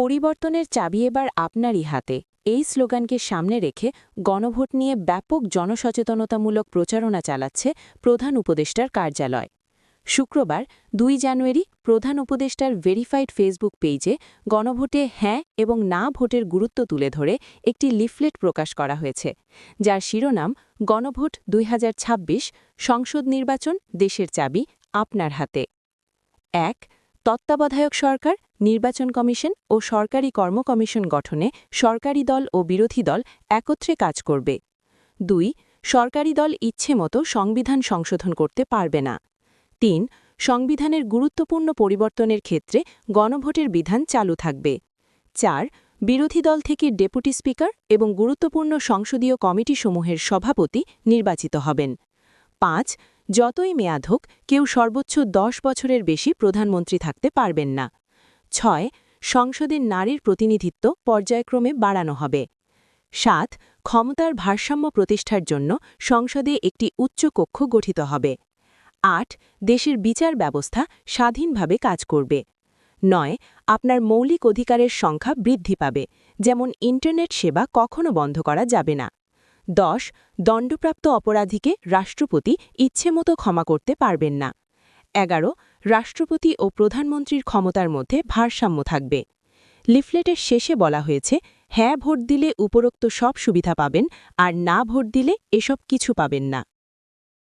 পরিবর্তনের চাবি এবার আপনারই হাতে। এই স্লোগানকে সামনে রেখে গণভোট নিয়ে ব্যাপক জনসচেতনতামূলক প্রচারণা চালাচ্ছে প্রধান উপদেষ্টার কার্যালয়। শুক্রবার, দুই জানুয়ারি, প্রধান উপদেষ্টার ভেরিফাইড ফেসবুক পেজে গণভোটে হ্যাঁ এবং না ভোটের গুরুত্ব তুলে ধরে একটি লিফলেট প্রকাশ করা হয়েছে, যার শিরোনাম, গণভোট দুই হাজার ছাব্বিশ, সংসদ নির্বাচন, দেশের চাবি আপনার হাতে। এক, তত্ত্বাবধায়ক সরকার নির্বাচন কমিশন ও সরকারি কর্ম কমিশন গঠনে সরকারি দল ও বিরোধী দল একত্রে কাজ করবে। দুই, সরকারি দল ইচ্ছেমতো সংবিধান সংশোধন করতে পারবে না। তিন, সংবিধানের গুরুত্বপূর্ণ পরিবর্তনের ক্ষেত্রে গণভোটের বিধান চালু থাকবে। চার, বিরোধী দল থেকে ডেপুটি স্পিকার এবং গুরুত্বপূর্ণ সংসদীয় কমিটিসমূহের সভাপতি নির্বাচিত হবেন। পাঁচ, যতই মেয়াদ হোক, কেউ সর্বোচ্চ দশ বছরের বেশি প্রধানমন্ত্রী থাকতে পারবেন না। ছয় সংসদের নারীর প্রতিনিধিত্ব পর্যায়ক্রমে বাড়ানো হবে। সাত, ক্ষমতার ভারসাম্য প্রতিষ্ঠার জন্য সংসদে একটি উচ্চ কক্ষ গঠিত হবে। আট, দেশের বিচার ব্যবস্থা স্বাধীনভাবে কাজ করবে। নয়, আপনার মৌলিক অধিকারের সংখ্যা বৃদ্ধি পাবে, যেমন ইন্টারনেট সেবা কখনো বন্ধ করা যাবে না। দশ, দণ্ডপ্রাপ্ত অপরাধীকে রাষ্ট্রপতি ইচ্ছেমতো ক্ষমা করতে পারবেন না। এগারো রাষ্ট্রপতি ও প্রধানমন্ত্রীর ক্ষমতার মধ্যে ভারসাম্য থাকবে। লিফলেটের শেষে বলা হয়েছে হ্যাঁ ভোট দিলে উপরোক্ত সব সুবিধা পাবেন, আর না ভোট দিলে এসব কিছু পাবেন না।